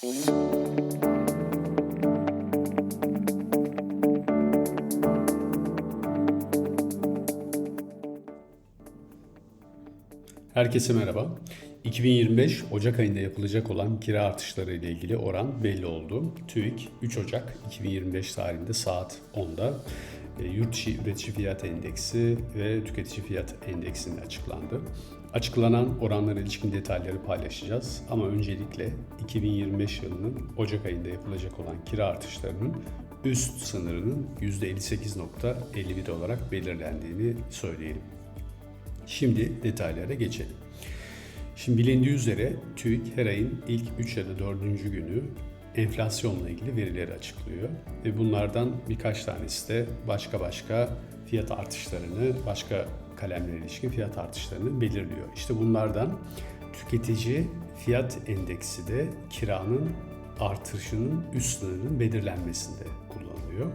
Herkese merhaba. 2025 Ocak ayında yapılacak olan kira artışları ile ilgili oran belli oldu. TÜİK 3 Ocak 2025 tarihinde saat 10'da e, yurt dışı üretici fiyat endeksi ve tüketici fiyat endeksini açıklandı. Açıklanan oranlara ilişkin detayları paylaşacağız ama öncelikle 2025 yılının Ocak ayında yapılacak olan kira artışlarının üst sınırının %58.51 olarak belirlendiğini söyleyelim. Şimdi detaylara geçelim. Şimdi bilindiği üzere TÜİK her ayın ilk 3 ya da 4. günü enflasyonla ilgili verileri açıklıyor. Ve bunlardan birkaç tanesi de başka başka fiyat artışlarını, başka kalemlere ilişkin fiyat artışlarını belirliyor. İşte bunlardan tüketici fiyat endeksi de kiranın artışının üst sınırının belirlenmesinde kullanılıyor.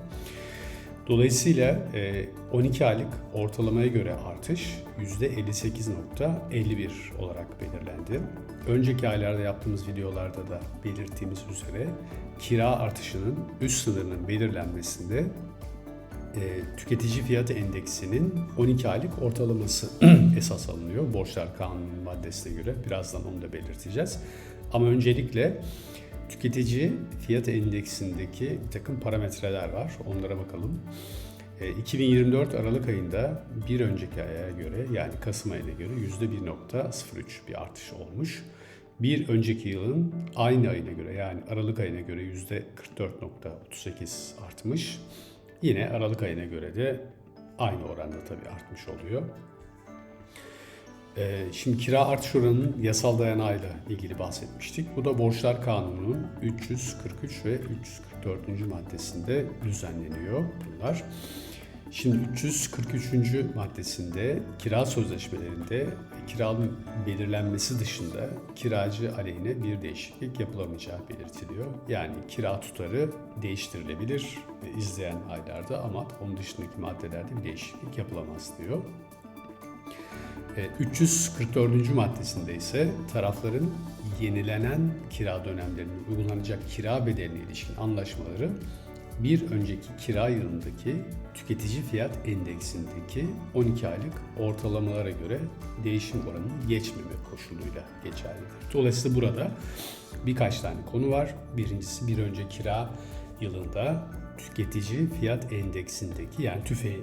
Dolayısıyla e, 12 aylık ortalamaya göre artış %58.51 olarak belirlendi. Önceki aylarda yaptığımız videolarda da belirttiğimiz üzere kira artışının üst sınırının belirlenmesinde e, tüketici fiyat endeksinin 12 aylık ortalaması esas alınıyor. Borçlar Kanunu maddesine göre birazdan onu da belirteceğiz. Ama öncelikle tüketici fiyat endeksindeki bir takım parametreler var. Onlara bakalım. 2024 Aralık ayında bir önceki aya göre yani Kasım ayına göre %1.03 bir artış olmuş. Bir önceki yılın aynı ayına göre yani Aralık ayına göre %44.38 artmış. Yine Aralık ayına göre de aynı oranda tabii artmış oluyor. Ee, Şimdi kira artış oranının yasal dayanağıyla ilgili bahsetmiştik. Bu da Borçlar Kanunu'nun 343 ve 344. maddesinde düzenleniyor bunlar. Şimdi 343. maddesinde kira sözleşmelerinde kiranın belirlenmesi dışında kiracı aleyhine bir değişiklik yapılamayacağı belirtiliyor. Yani kira tutarı değiştirilebilir izleyen aylarda ama onun dışındaki maddelerde bir değişiklik yapılamaz diyor. 344. maddesinde ise tarafların yenilenen kira dönemlerinin uygulanacak kira bedeline ilişkin anlaşmaları bir önceki kira yılındaki tüketici fiyat endeksindeki 12 aylık ortalamalara göre değişim oranının geçmeme koşuluyla geçerlidir. Dolayısıyla burada birkaç tane konu var. Birincisi bir önceki kira yılında tüketici fiyat endeksindeki yani tüfe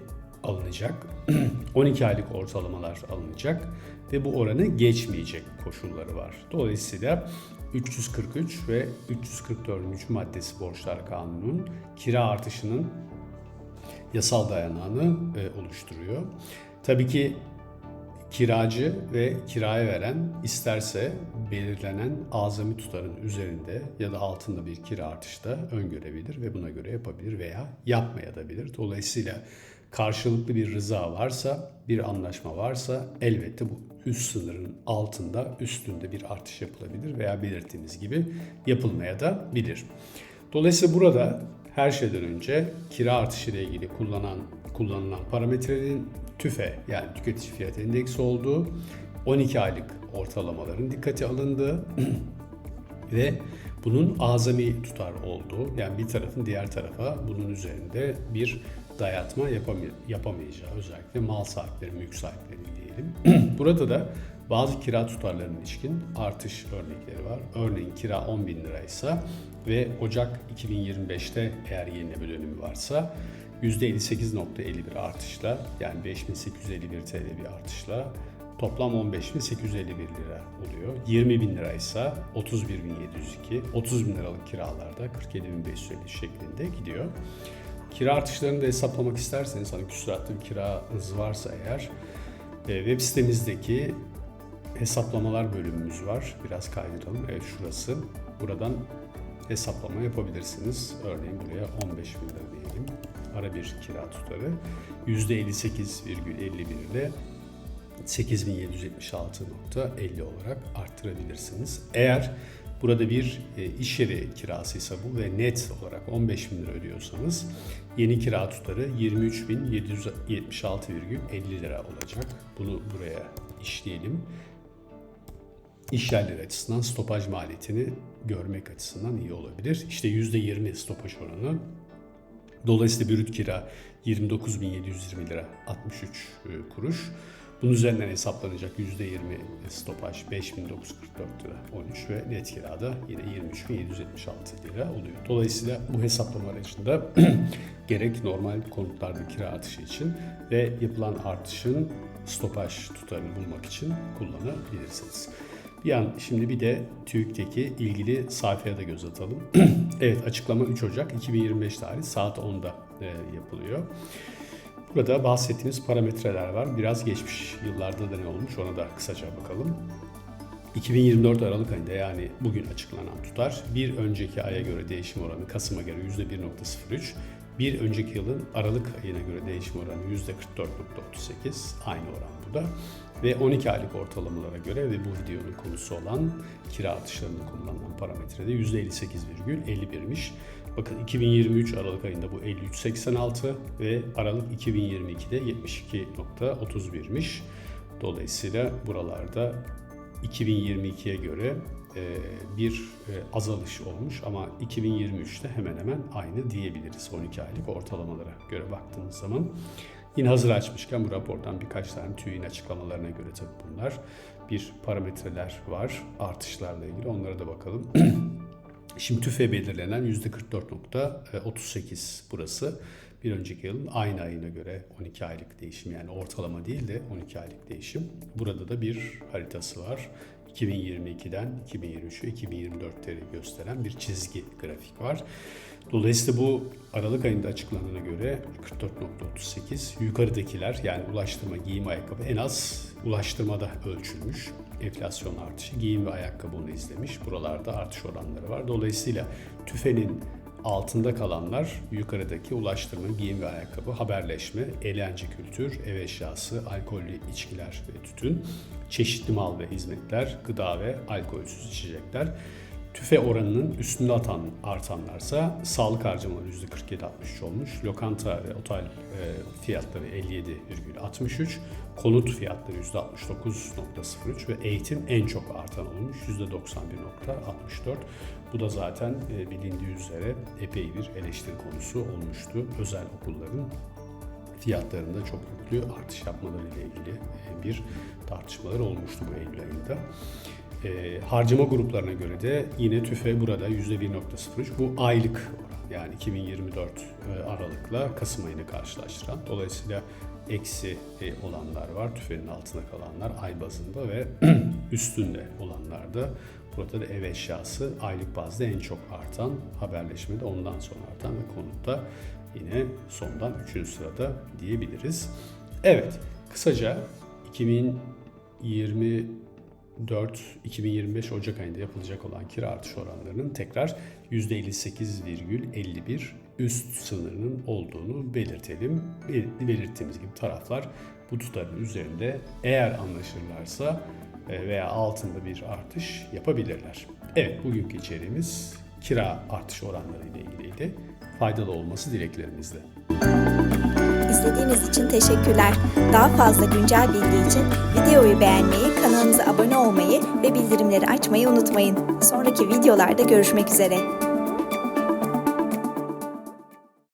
alınacak. 12 aylık ortalamalar alınacak ve bu oranı geçmeyecek koşulları var. Dolayısıyla 343 ve 344. maddesi Borçlar Kanunu'nun kira artışının yasal dayanağını e, oluşturuyor. Tabii ki kiracı ve kiraya veren isterse belirlenen azami tutarın üzerinde ya da altında bir kira artışı da öngörebilir ve buna göre yapabilir veya yapmayabilir. Dolayısıyla karşılıklı bir rıza varsa, bir anlaşma varsa elbette bu üst sınırın altında, üstünde bir artış yapılabilir veya belirttiğimiz gibi yapılmaya da bilir. Dolayısıyla burada her şeyden önce kira artışı ile ilgili kullanan kullanılan parametrenin TÜFE yani tüketici fiyat endeksi olduğu, 12 aylık ortalamaların dikkate alındığı ve bunun azami tutar olduğu yani bir tarafın diğer tarafa bunun üzerinde bir dayatma yapamay- yapamayacağı özellikle mal sahipleri, mülk sahipleri diyelim. Burada da bazı kira tutarlarının ilişkin artış örnekleri var. Örneğin kira 10 bin liraysa ve Ocak 2025'te eğer yenileme dönemi varsa %58.51 artışla yani 5851 TL bir artışla toplam 15.851 lira oluyor. 20 bin liraysa 31.702, 30 bin liralık kiralarda 47.550 şeklinde gidiyor. Kira artışlarını da hesaplamak isterseniz hani küsuratlı bir kiranız varsa eğer e, web sitemizdeki hesaplamalar bölümümüz var. Biraz kaydıralım. Evet şurası. Buradan hesaplama yapabilirsiniz. Örneğin buraya 15 bin lira diyelim. Ara bir kira tutarı. %58,51 ile 8776.50 olarak arttırabilirsiniz. Eğer burada bir e, iş yeri kirasıysa bu ve net olarak 15 bin lira ödüyorsanız yeni kira tutarı 23.776,50 lira olacak. Bunu buraya işleyelim. iş yerleri açısından stopaj maliyetini görmek açısından iyi olabilir. İşte %20 stopaj oranı. Dolayısıyla brüt kira 29.720 lira 63 e, kuruş. Bunun üzerinden hesaplanacak %20 stopaj 5.944 lira 13 ve net kirada yine 23.776 lira oluyor. Dolayısıyla bu hesaplama aracında gerek normal konutlarda kira artışı için ve yapılan artışın stopaj tutarını bulmak için kullanabilirsiniz. Bir an şimdi bir de TÜİK'teki ilgili sayfaya da göz atalım. evet açıklama 3 Ocak 2025 tarihi saat 10'da e, yapılıyor. Burada bahsettiğimiz parametreler var. Biraz geçmiş yıllarda da ne olmuş ona da kısaca bakalım. 2024 Aralık ayında yani bugün açıklanan tutar bir önceki aya göre değişim oranı Kasım'a göre %1.03, bir önceki yılın Aralık ayına göre değişim oranı %44.38 aynı oran bu da. Ve 12 aylık ortalamalara göre ve bu videonun konusu olan kira artışlarında kullanılan parametrede %58,51'miş. Bakın 2023 Aralık ayında bu 53.86 ve Aralık 2022'de 72.31'miş. Dolayısıyla buralarda 2022'ye göre bir e, azalış olmuş ama 2023'te hemen hemen aynı diyebiliriz 12 aylık ortalamalara göre baktığımız zaman. Yine hazır açmışken bu rapordan birkaç tane TÜİ'nin açıklamalarına göre tabii bunlar bir parametreler var artışlarla ilgili onlara da bakalım. Şimdi tüfe belirlenen %44.38 burası. Bir önceki yılın aynı ayına göre 12 aylık değişim yani ortalama değil de 12 aylık değişim. Burada da bir haritası var. 2022'den 2023'e 2024'leri gösteren bir çizgi grafik var. Dolayısıyla bu Aralık ayında açıklanana göre 44.38 yukarıdakiler yani ulaştırma, giyim, ayakkabı en az ulaştırmada ölçülmüş. Enflasyon artışı giyim ve ayakkabı izlemiş. Buralarda artış oranları var. Dolayısıyla tüfenin altında kalanlar yukarıdaki ulaştırma, giyim ve ayakkabı, haberleşme, eğlence kültür, ev eşyası, alkollü içkiler ve tütün, çeşitli mal ve hizmetler, gıda ve alkolsüz içecekler. Tüfe oranının üstünde atan artanlarsa sağlık harcamaları %47-63 olmuş. Lokanta ve otel e, fiyatları 57,63. Konut fiyatları %69,03 ve eğitim en çok artan olmuş %91,64. Bu da zaten e, bilindiği üzere epey bir eleştiri konusu olmuştu. Özel okulların fiyatlarında çok yüklü artış yapmaları ile ilgili e, bir tartışmalar olmuştu bu Eylül ayında. E, harcama gruplarına göre de yine TÜFE burada %1.03 bu aylık oran yani 2024 e, Aralık'la Kasım ayını karşılaştıran. Dolayısıyla eksi e, olanlar var. TÜFE'nin altında kalanlar ay bazında ve üstünde olanlar da burada da ev eşyası aylık bazda en çok artan haberleşmede ondan sonra artan ve konutta yine sondan 3. sırada diyebiliriz. Evet kısaca 2020 4-2025 Ocak ayında yapılacak olan kira artış oranlarının tekrar %58,51 üst sınırının olduğunu belirtelim. Belirttiğimiz gibi taraflar bu tutarın üzerinde eğer anlaşırlarsa e, veya altında bir artış yapabilirler. Evet bugünkü içeriğimiz kira artış oranları ile ilgiliydi. Faydalı olması dileklerimizle. İzlediğiniz için teşekkürler. Daha fazla güncel bilgi için videoyu beğenmeyi, kanalımıza abone olmayı ve bildirimleri açmayı unutmayın. Sonraki videolarda görüşmek üzere.